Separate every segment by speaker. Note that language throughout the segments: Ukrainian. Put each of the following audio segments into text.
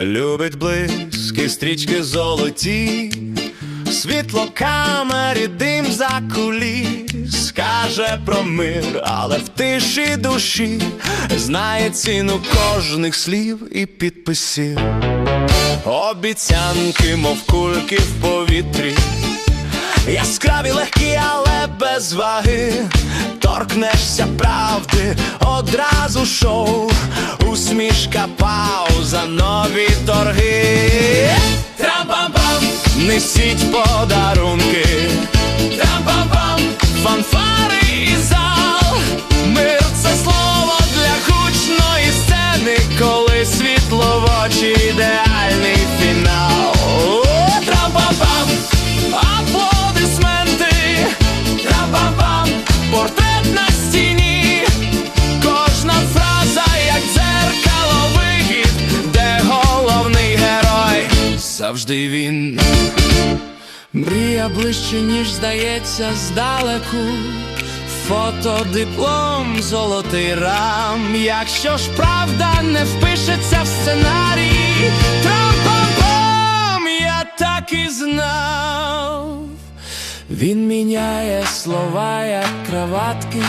Speaker 1: любить близькі стрічки золоті, світло камері, дим за куліс, каже про мир, але в тиші душі знає ціну кожних слів і підписів. Обіцянки, мов кульки в повітрі. Яскраві легкі, але без ваги. Торкнешся правди, одразу шоу, усмішка, пауза, нові торги. Трам-бам-бам, несіть подарунки. Завжди він. Мрія ближче, ніж здається здалеку. Фото, диплом, золотий рам. Якщо ж правда не впишеться в сценарій, трам-пам-пам, я так і знав. Він міняє слова, як краватки,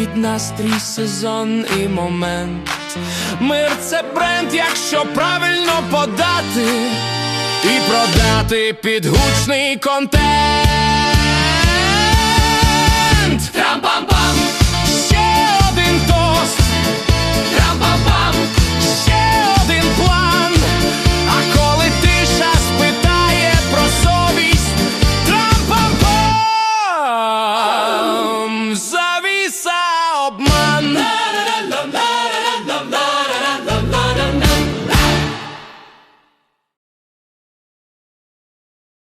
Speaker 1: під настрій сезон і момент. Мир це бренд, якщо правильно подати і продати під гучний контент.